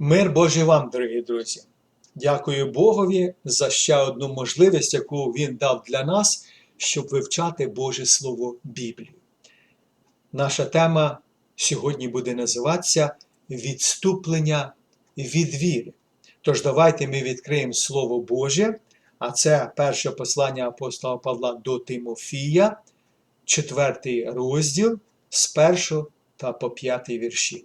Мир Божий вам, дорогі друзі! Дякую Богові за ще одну можливість, яку Він дав для нас, щоб вивчати Боже Слово Біблію. Наша тема сьогодні буде називатися Відступлення від віри. Тож давайте ми відкриємо Слово Боже, а це перше послання апостола Павла до Тимофія, четвертий розділ з першого та по п'ятий вірші.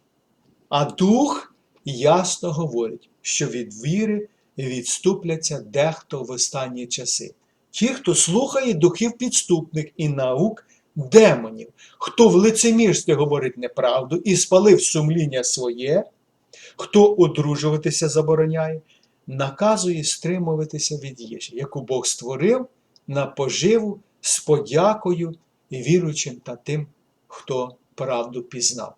А дух ясно говорить, що від віри відступляться дехто в останні часи. Ті, хто слухає духів підступних і наук демонів, хто в лицемірстві говорить неправду і спалив сумління своє, хто одружуватися забороняє, наказує стримуватися від їжі, яку Бог створив на поживу з подякою віруючим та тим, хто правду пізнав.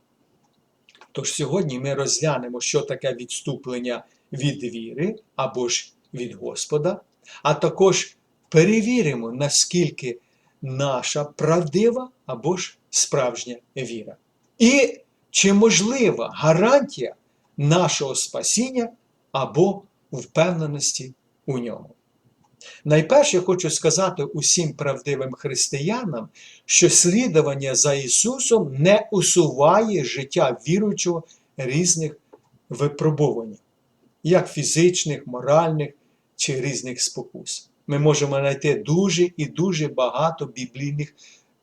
Тож сьогодні ми розглянемо, що таке відступлення від віри або ж від Господа, а також перевіримо, наскільки наша правдива або ж справжня віра. І чи можлива гарантія нашого спасіння або впевненості у ньому. Найперше хочу сказати усім правдивим християнам, що слідування за Ісусом не усуває життя віруючого різних випробувань, як фізичних, моральних чи різних спокус. Ми можемо знайти дуже і дуже багато біблійних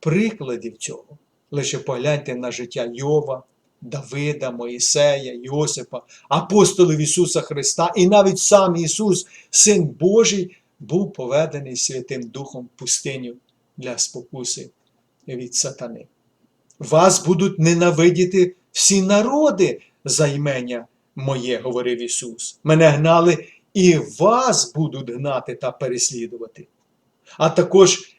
прикладів цього. Лише погляньте на життя Йова, Давида, Моїсея, Йосипа, апостолів Ісуса Христа, і навіть сам Ісус, Син Божий, був поведений Святим Духом в пустиню для спокуси від сатани. Вас будуть ненавидіти всі народи за імення моє, говорив Ісус. Мене гнали і вас будуть гнати та переслідувати. А також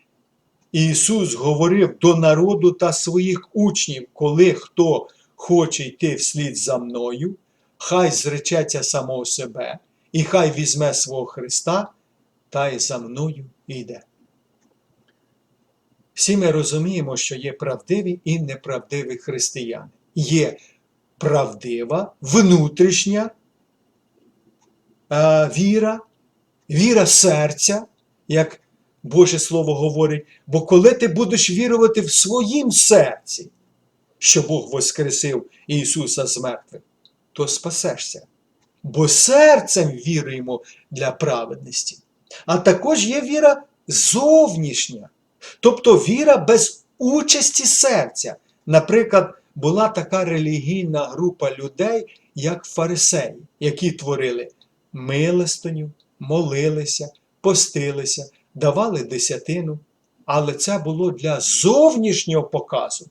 Ісус говорив до народу та своїх учнів, коли хто хоче йти вслід за мною, хай зречеться самого себе, і хай візьме свого Христа та й за мною йде. Всі ми розуміємо, що є правдиві і неправдиві християни. Є правдива, внутрішня е, віра, віра серця, як Боже Слово говорить, бо коли ти будеш вірувати в своїм серці, що Бог воскресив Ісуса з мертвих, то спасешся. Бо серцем віруємо для праведності. А також є віра зовнішня, тобто віра без участі серця. Наприклад, була така релігійна група людей, як фарисеї, які творили милостиню, молилися, постилися, давали десятину. Але це було для зовнішнього показу,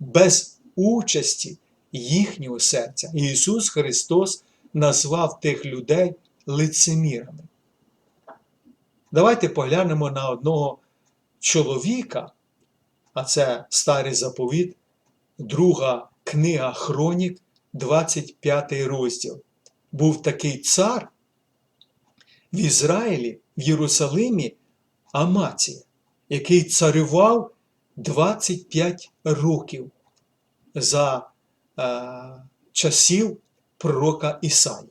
без участі їхнього серця. Ісус Христос назвав тих людей лицемірами. Давайте поглянемо на одного чоловіка, а це старий заповіт, друга книга Хронік, 25 розділ. Був такий цар в Ізраїлі, в Єрусалимі Амація, який царював 25 років за е, часів пророка Ісаї.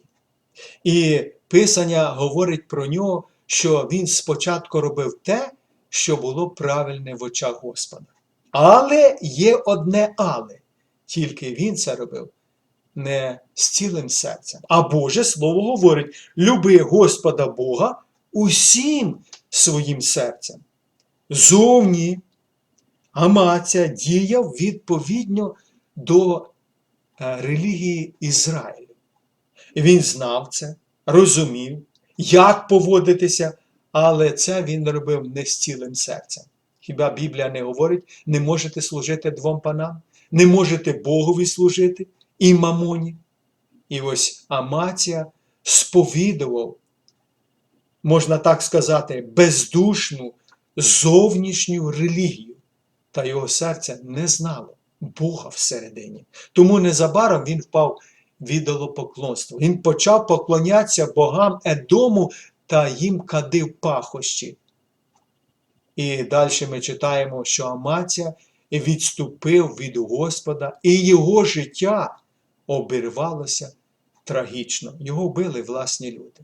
І Писання говорить про нього що він спочатку робив те, що було правильне в очах Господа. Але є одне але, тільки він це робив не з цілим серцем. А Боже Слово говорить: люби Господа Бога усім своїм серцем. Зовні Амаця діяв відповідно до е, релігії Ізраїлю. Він знав це, розумів, як поводитися, але це він робив не з цілим серцем. Хіба Біблія не говорить, не можете служити двом панам, не можете Богові служити і мамоні. І ось Амація сповідував, можна так сказати, бездушну зовнішню релігію, та його серце не знало Бога всередині. Тому незабаром він впав в ідолопоклонство. Він почав поклонятися богам Едому та їм кадив пахощі. І далі ми читаємо, що Амація відступив від Господа, і його життя обірвалося трагічно. Його вбили власні люди.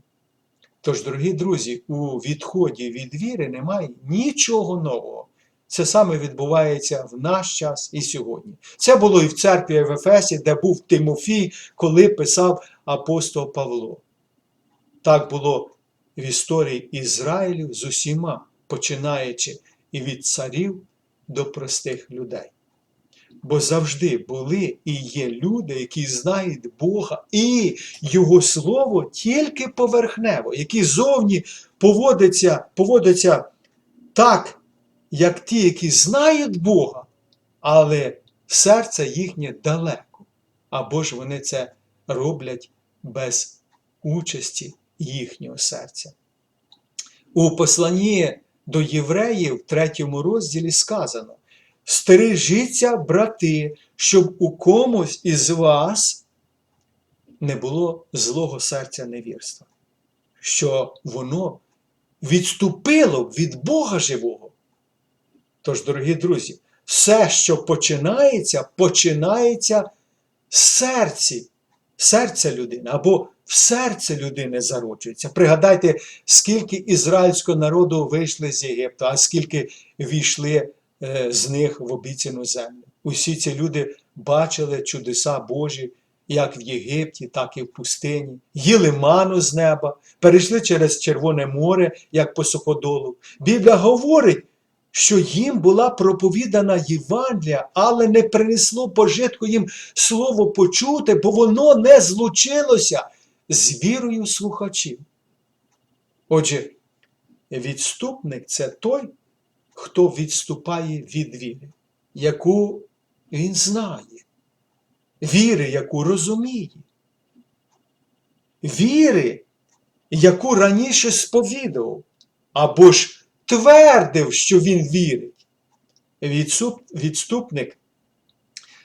Тож, дорогі друзі, у відході від віри немає нічого нового. Це саме відбувається в наш час і сьогодні. Це було і в церкві в Ефесі, де був Тимофій, коли писав апостол Павло. Так було в історії Ізраїлю з усіма, починаючи і від царів до простих людей. Бо завжди були і є люди, які знають Бога і Його Слово тільки поверхнево, які зовні поводяться, поводяться так, як ті, які знають Бога, але серце їхнє далеко. Або ж вони це роблять без участі їхнього серця. У посланні до євреїв в третьому розділі сказано: Стережіться, брати, щоб у комусь із вас не було злого серця невірства, що воно відступило б від Бога живого. Тож, дорогі друзі, все, що починається, починається з серці, серця людини або в серце людини зароджується. Пригадайте, скільки ізраїльського народу вийшли з Єгипту, а скільки війшли е, з них в обіцяну землю. Усі ці люди бачили чудеса Божі, як в Єгипті, так і в пустині, їли ману з неба, перейшли через Червоне море, як по суходолу. Біблія говорить, що їм була проповідана Євангелія, але не принесло пожитку їм слово почути, бо воно не злучилося з вірою слухачів. Отже, відступник це той, хто відступає від віри, яку він знає, віри, яку розуміє, віри, яку раніше сповідував, або ж твердив, що він вірить. Відступник,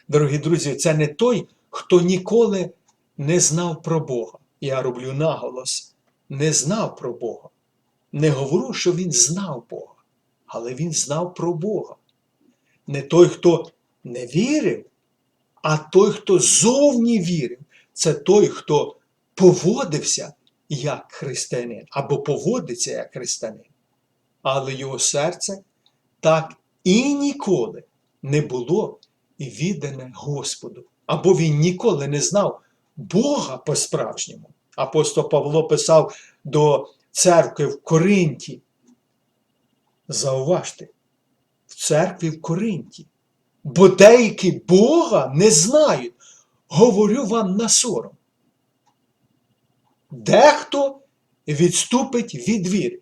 дорогі друзі, це не той, хто ніколи не знав про Бога. Я роблю наголос, не знав про Бога. Не говорю, що він знав Бога, але він знав про Бога. Не той, хто не вірив, а той, хто зовні вірив, це той, хто поводився як християнин або поводиться як християнин. Але його серце так і ніколи не було віддане Господу. Або він ніколи не знав Бога по-справжньому. Апостол Павло писав до церкви в Коринті. Зауважте, в церкві в Коринті. Бо деякі Бога не знають. Говорю вам на сором. Дехто відступить від віри.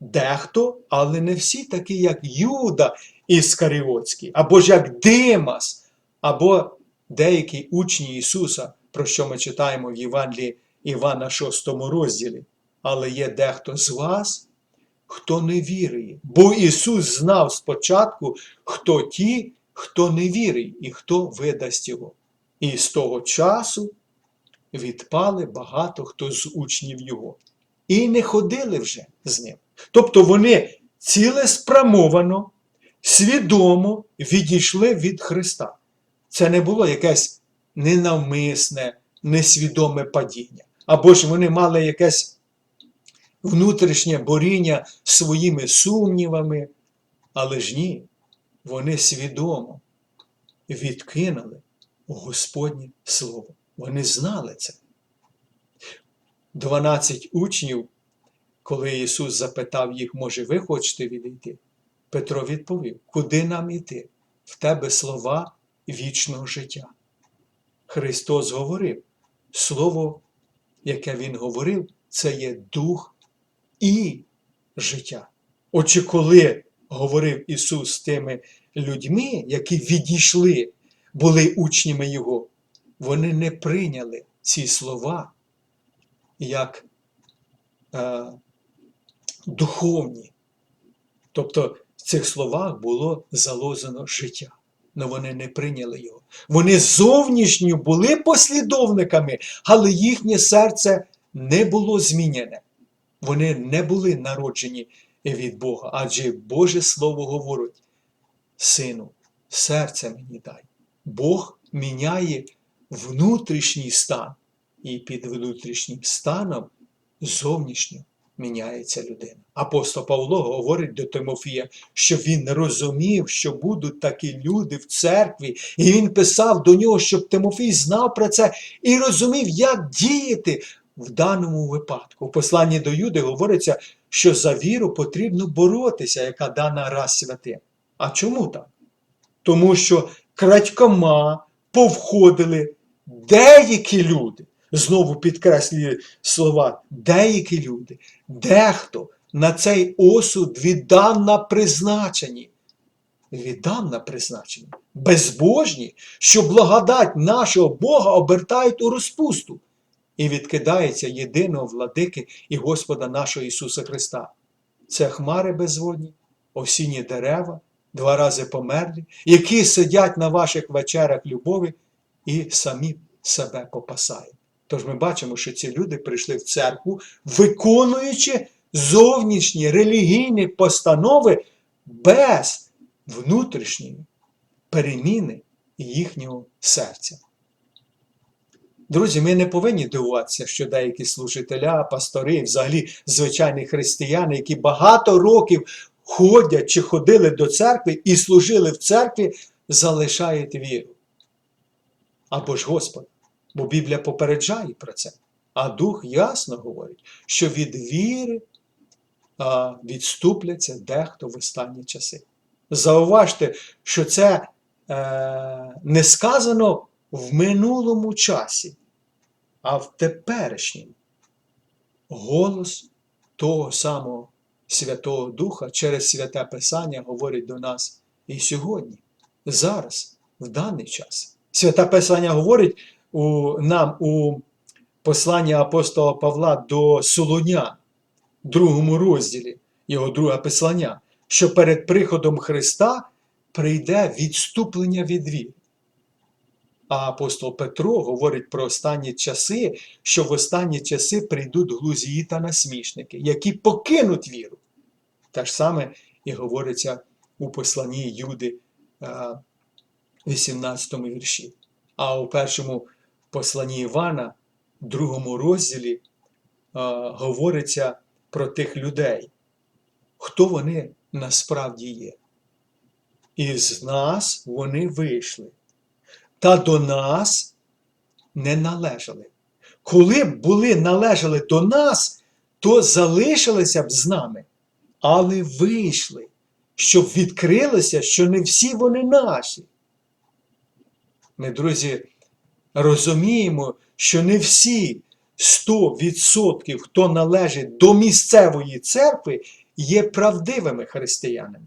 Дехто, але не всі такі, як Юда Іскаріотський, або ж як Димас, або деякі учні Ісуса, про що ми читаємо в Євангелії Івана 6 розділі. Але є дехто з вас, хто не вірує. Бо Ісус знав спочатку, хто ті, хто не вірить, і хто видасть Його. І з того часу відпали багато хто з учнів Його. І не ходили вже з ним. Тобто вони цілеспрямовано, свідомо відійшли від Христа. Це не було якесь ненавмисне, несвідоме падіння. Або ж вони мали якесь внутрішнє боріння своїми сумнівами, але ж ні, вони свідомо відкинули Господнє Слово. Вони знали це. Дванадцять учнів, коли Ісус запитав їх, може, ви хочете відійти? Петро відповів: Куди нам іти? В тебе слова вічного життя. Христос говорив, Слово, яке Він говорив, це є дух і життя. Отже, коли говорив Ісус з тими людьми, які відійшли, були учнями Його, вони не прийняли ці слова як е, духовні. Тобто в цих словах було заложено життя. але вони не прийняли його. Вони зовнішньо були послідовниками, але їхнє серце не було змінене. Вони не були народжені від Бога. Адже Боже Слово говорить: Сину, серце мені дай. Бог міняє внутрішній стан. і під внутрішнім станом зовнішньо міняється людина. Апостол Павло говорить до Тимофія, що він розумів, що будуть такі люди в церкві, і він писав до нього, щоб Тимофій знав про це і розумів, як діяти в даному випадку. У посланні до Юди говориться, що за віру потрібно боротися, яка дана раз святим. А чому так? Тому що крадькома повходили деякі люди, знову підкреслюю слова, деякі люди, дехто на цей осуд віддав на призначенні. Віддав на призначенні. Безбожні, що благодать нашого Бога обертають у розпусту і відкидається єдиного владики і Господа нашого Ісуса Христа. Це хмари безводні, осінні дерева, два рази померлі, які сидять на ваших вечерах любові і самі себе попасають. Тож ми бачимо, що ці люди прийшли в церкву, виконуючи зовнішні релігійні постанови без внутрішньої переміни їхнього серця. Друзі, ми не повинні дивуватися, що деякі служителя, пастори, взагалі звичайні християни, які багато років ходять чи ходили до церкви і служили в церкві, залишають віру. Або ж Господь. Бо Біблія попереджає про це. А Дух ясно говорить, що від віри а, відступляться дехто в останні часи. Зауважте, що це е, не сказано в минулому часі, а в теперішньому. Голос того самого Святого Духа через святе Писання говорить до нас і сьогодні, зараз, в даний час. Святе Писання говорить у, нам у посланні апостола Павла до Солонян, другому розділі, його друге послання, що перед приходом Христа прийде відступлення від віри. А апостол Петро говорить про останні часи, що в останні часи прийдуть глузії та насмішники, які покинуть віру. Те ж саме і говориться у посланні Юди, 18 вірші. А у першому посланні Івана, другому розділі, говориться про тих людей, хто вони насправді є. Із нас вони вийшли та до нас не належали. Коли б були належали до нас, то залишилися б з нами, але вийшли, щоб відкрилося, що не всі вони наші. Ми, друзі, розуміємо, що не всі 100%, хто належить до місцевої церкви, є правдивими християнами.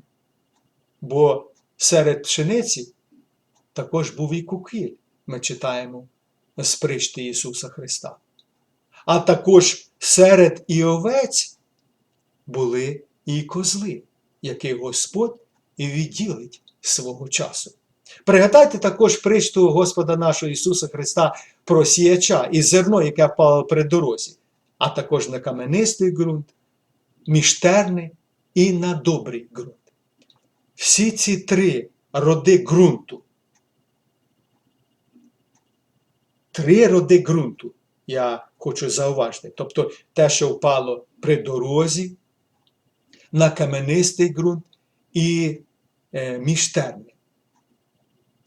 Бо серед пшениці також був і кукиль, ми читаємо з причти Ісуса Христа. А також серед і овець були і козли, які Господь і відділить свого часу. Пригадайте також причту Господа нашого Ісуса Христа про сіяча і зерно, яке впало при дорозі, а також на каменистий ґрунт, міжтерний і на добрий ґрунт. Всі ці три роди ґрунту три роди ґрунту, я хочу зауважити. Тобто те, що впало при дорозі, на каменистий ґрунт і е, міжтерний.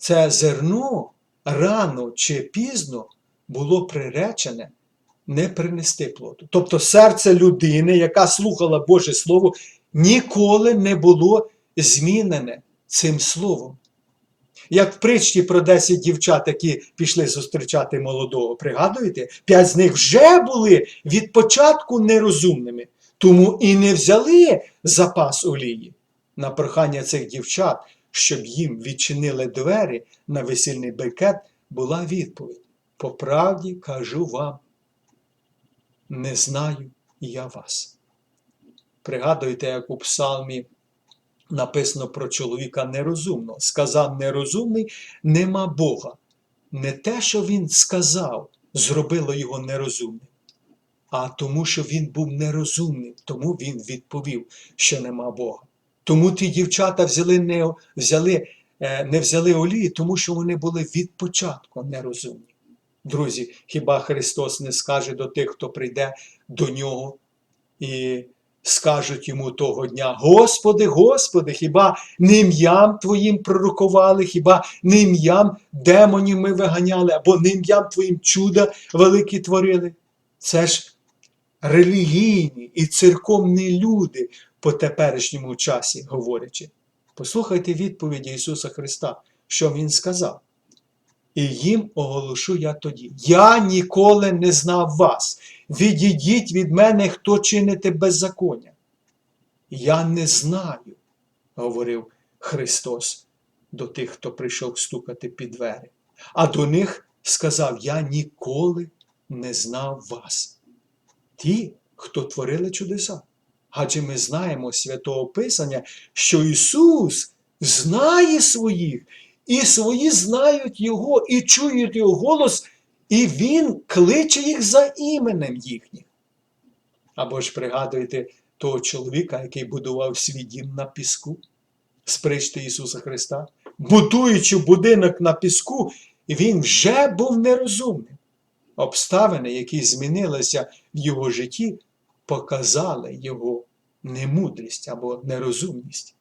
Це зерно рано чи пізно було приречене не принести плоду. Тобто серце людини, яка слухала Боже Слово, ніколи не було змінене цим словом. Як в притчі про 10 дівчат, які пішли зустрічати молодого, пригадуєте? П'ять з них вже були від початку нерозумними, тому і не взяли запас олії на прохання цих дівчат, щоб їм відчинили двері на весільний бекет, була відповідь. По правді кажу вам, не знаю я вас. Пригадуйте, як у псалмі написано про чоловіка нерозумного. Сказав нерозумний, нема Бога. Не те, що він сказав, зробило його нерозумним, а тому, що він був нерозумним, тому він відповів, що нема Бога. Тому ті дівчата взяли не взяли, е, не взяли олії, тому що вони були від початку нерозумні. Друзі, хіба Христос не скаже до тих, хто прийде до нього і скажуть йому того дня: Господи, Господи, хіба не ім'ям Твоїм пророкували, хіба не ім'ям демонів ми виганяли, або не ім'ям Твоїм чуда великі творили? Це ж релігійні і церковні люди по теперішньому часі говорячи. Послухайте відповіді Ісуса Христа, що Він сказав. І їм оголошу я тоді: Я ніколи не знав вас. Відійдіть від мене, хто чините беззаконня. Я не знаю, говорив Христос до тих, хто прийшов стукати під двері. А до них сказав: Я ніколи не знав вас. Ті, хто творили чудеса. Адже ми знаємо святого Писання, що Ісус знає своїх, і свої знають Його, і чують Його голос, і Він кличе їх за іменем їхнім. Або ж пригадуєте того чоловіка, який будував свій дім на піску, з причти Ісуса Христа, будуючи будинок на піску, він вже був нерозумним. Обставини, які змінилися в його житті, показали його немудрість або нерозумність.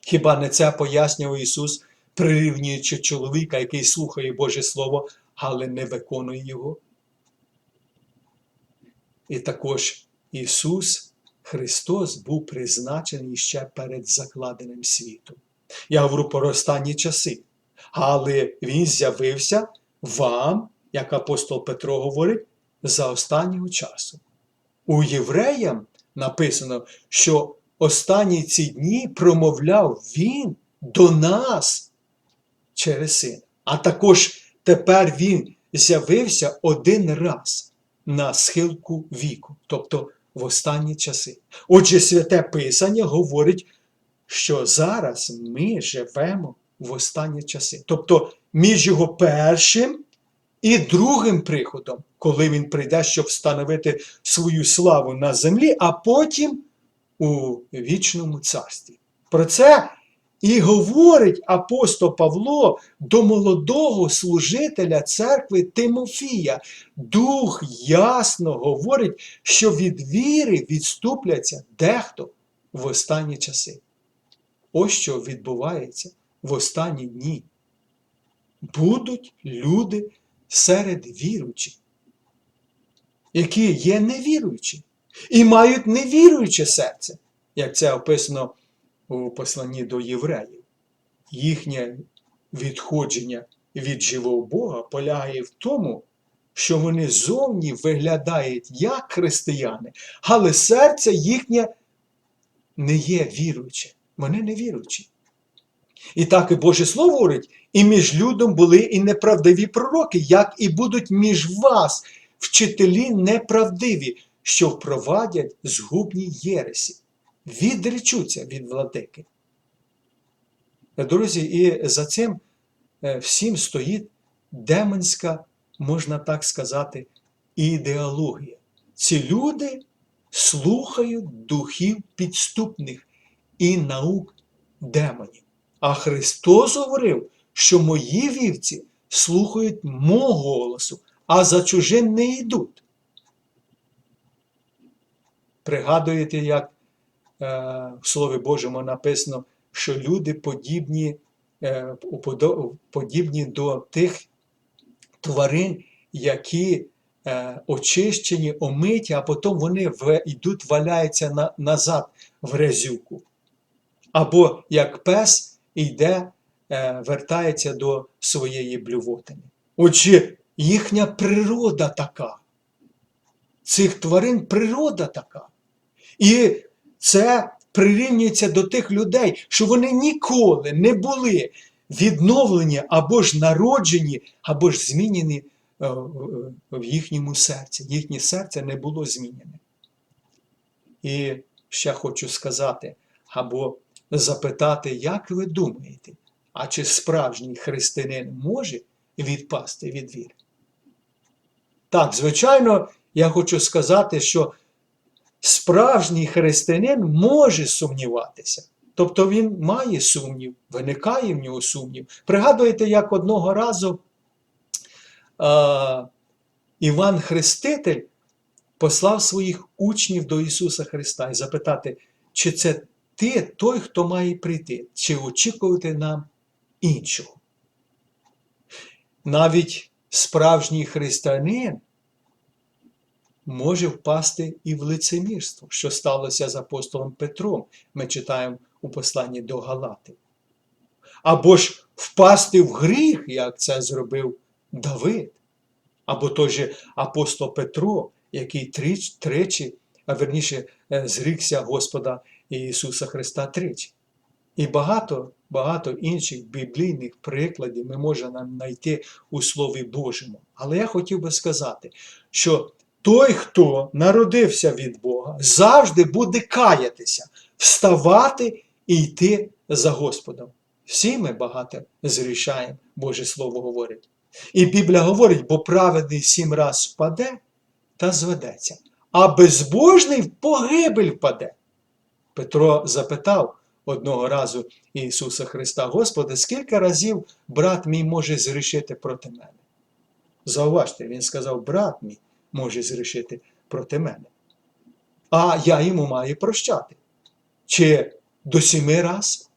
Хіба не це пояснював Ісус, прирівнюючи чоловіка, який слухає Боже Слово, але не виконує Його? І також Ісус Христос був призначений ще перед закладеним світом. Я говорю про останні часи. Але Він з'явився вам, як апостол Петро говорить, за останнього часу. У євреям написано, що останні ці дні промовляв Він до нас через сина. А також тепер Він з'явився один раз на схилку віку, тобто в останні часи. Отже, святе Писання говорить, що зараз ми живемо в останні часи. Тобто між його першим і другим приходом, коли він прийде, щоб встановити свою славу на землі, а потім у вічному царстві. Про це і говорить апостол Павло до молодого служителя церкви Тимофія. Дух ясно говорить, що від віри відступляться дехто в останні часи. Ось що відбувається в останні дні. Будуть люди серед віруючих, які є невіруючі і мають невіруюче серце, як це описано у посланні до євреїв. Їхнє відходження від живого Бога полягає в тому, що вони зовні виглядають як християни, але серце їхнє не є віруюче. Вони не віруючі. І так і Боже Слово говорить, і між людом були і неправдиві пророки, як і будуть між вас вчителі неправдиві, що впровадять згубні єресі, відречуться від владики. Друзі, і за цим е, всім стоїть демонська, можна так сказати, ідеологія. Ці люди слухають духів підступних і наук демонів. А Христос говорив, що мої вівці слухають мого голосу, а за чужим не йдуть. Пригадуєте, як е, в Слові Божому написано, що люди подібні, е, подібні до тих тварин, які е, очищені, омиті, а потім вони в, йдуть, валяються на, назад в грязюку. Або як пес йде, е, вертається до своєї блювотини. Отже, їхня природа така. Цих тварин природа така. І це прирівнюється до тих людей, що вони ніколи не були відновлені або ж народжені, або ж змінені е, в їхньому серці. Їхнє серце не було змінене. І ще хочу сказати, або запитати, як ви думаєте, а чи справжній християнин може відпасти від віри? Так, звичайно, я хочу сказати, що справжній християнин може сумніватися. Тобто він має сумнів, виникає в нього сумнів. Пригадуєте, як одного разу е, Іван Хреститель послав своїх учнів до Ісуса Христа і запитати, чи це ти той, хто має прийти, чи очікувати нам іншого. Навіть справжній християнин може впасти і в лицемірство, що сталося з апостолом Петром, ми читаємо у посланні до Галати. Або ж впасти в гріх, як це зробив Давид, або той же апостол Петро, який тричі, а верніше е, зрікся Господа Ісуса Христа тричі. І багато багато інших біблійних прикладів ми можемо знайти у Слові Божому. Але я хотів би сказати, що той, хто народився від Бога, завжди буде каятися, вставати і йти за Господом. Всі ми багато зрішаємо, Боже Слово говорить. І Біблія говорить, бо праведний сім раз впаде та зведеться, а безбожний в погибель впаде. Петро запитав одного разу Ісуса Христа, Господи, скільки разів брат мій може зрішити проти мене? Зауважте, він сказав, брат мій може зрішити проти мене. А я йому маю прощати. Чи до сіми раз?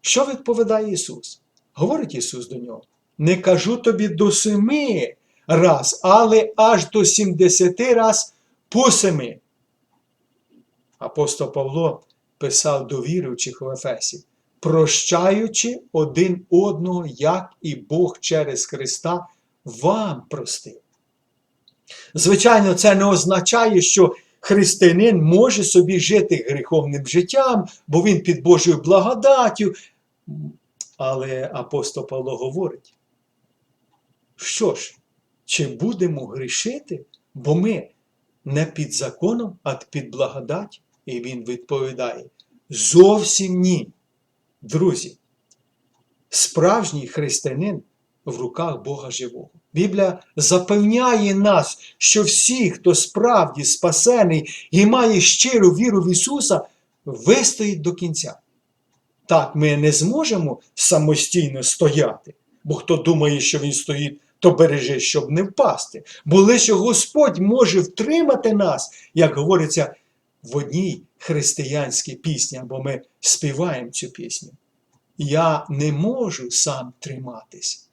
Що відповідає Ісус? Говорить Ісус до нього. Не кажу тобі до семи раз, але аж до сімдесяти раз по семи. Апостол Павло писав до віруючих в Ефесі, прощаючи один одного, як і Бог через Христа вам простив. Звичайно, це не означає, що християнин може собі жити гріховним життям, бо він під Божою благодаттю. Але апостол Павло говорить, що ж, чи будемо грішити, бо ми не під законом, а під благодаттю? І він відповідає: зовсім ні. Друзі, справжній християнин в руках Бога Живого. Біблія запевняє нас, що всі, хто справді спасений і має щиру віру в Ісуса, вистоїть до кінця. Так, ми не зможемо самостійно стояти, бо хто думає, що він стоїть, то береже, щоб не впасти. Бо лише Господь може втримати нас, як говориться в одній християнській пісні, або ми співаємо цю пісню. Я не можу сам триматись,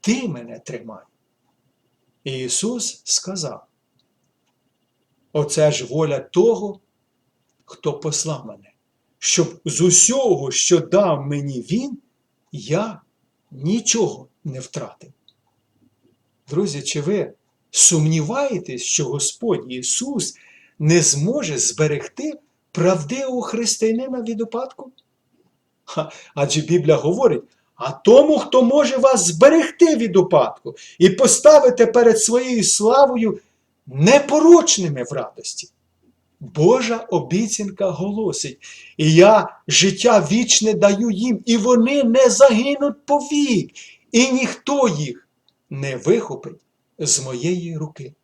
ти мене тримай. І Ісус сказав: Оце ж воля того, хто послав мене, щоб з усього, що дав мені Він, я нічого не втратив. Друзі, чи ви сумніваєтесь, що Господь Ісус не зможе зберегти правдивого християнина від упадку? Адже Біблія говорить, а тому, хто може вас зберегти від упадку і поставити перед своєю славою непорочними в радості. Божа обіцянка голосить, і я життя вічне даю їм, і вони не загинуть повік, і ніхто їх не вихопить з моєї руки.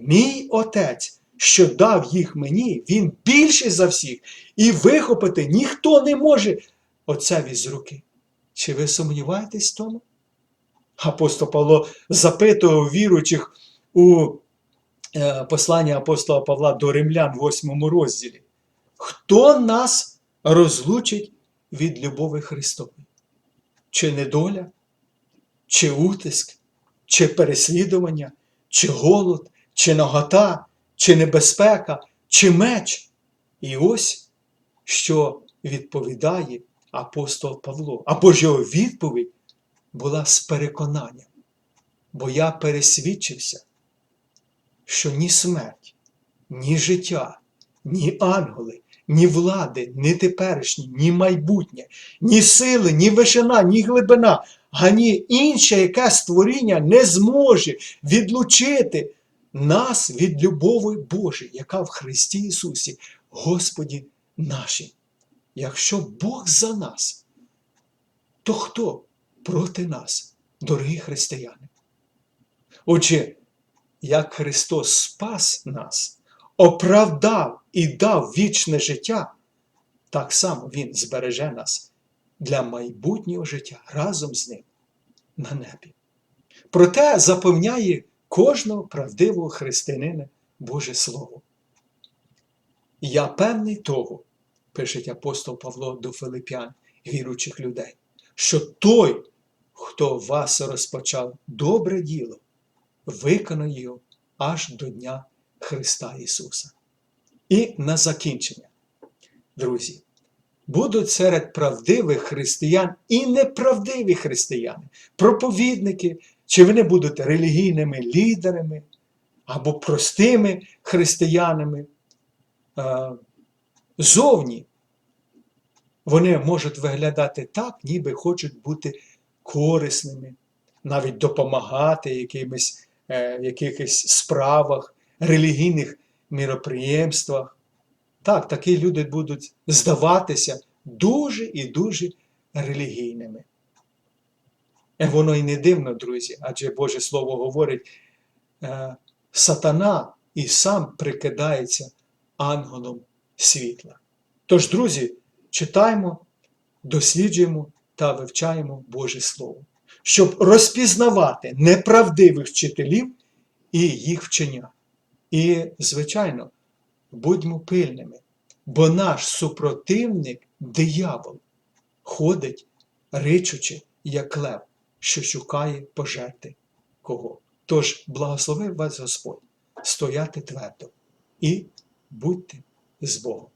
Мій отець, що дав їх мені, він більший за всіх, і вихопити ніхто не може отцеві з руки. Чи ви сумніваєтесь в тому? Апостол Павло запитував віруючих у е, посланні апостола Павла до римлян в 8 розділі. Хто нас розлучить від любові Христової? Чи недоля, чи утиск, чи переслідування, чи голод, чи нагота, чи небезпека, чи меч? І ось що відповідає апостол Павло. Або ж його відповідь була з переконанням. Бо я пересвідчився, що ні смерть, ні життя, ні ангели, ні влади, ні теперішні, ні майбутнє, ні сили, ні вишина, ні глибина, ані інше яке створіння не зможе відлучити нас від любові Божої, яка в Христі Ісусі, Господі нашим. Якщо Бог за нас, то хто проти нас, дорогі християни? Отже, як Христос спас нас, оправдав і дав вічне життя, так само Він збереже нас для майбутнього життя разом з ним на небі. Проте запевняє кожного правдивого християнина Боже Слово. Я певний того, пише апостол Павло до Филип'ян, віруючих людей, що той, хто вас розпочав добре діло, виконає його аж до Дня Христа Ісуса. І на закінчення, друзі, будуть серед правдивих християн і неправдиві християни, проповідники, чи вони будуть релігійними лідерами або простими християнами. Е, Зовні вони можуть виглядати так, ніби хочуть бути корисними, навіть допомагати якимось, е, в якихось справах, релігійних міроприємствах. Так, такі люди будуть здаватися дуже і дуже релігійними. І воно і не дивно, друзі, адже Боже Слово говорить, е, сатана і сам прикидається ангелом світла. Тож, друзі, читаємо, досліджуємо та вивчаємо Боже Слово, щоб розпізнавати неправдивих вчителів і їх вчення. І, звичайно, будьмо пильними, бо наш супротивник, диявол, ходить, ричучи, як лев, що шукає пожерти кого. Тож благословив вас Господь стояти твердо і будьте з Богом.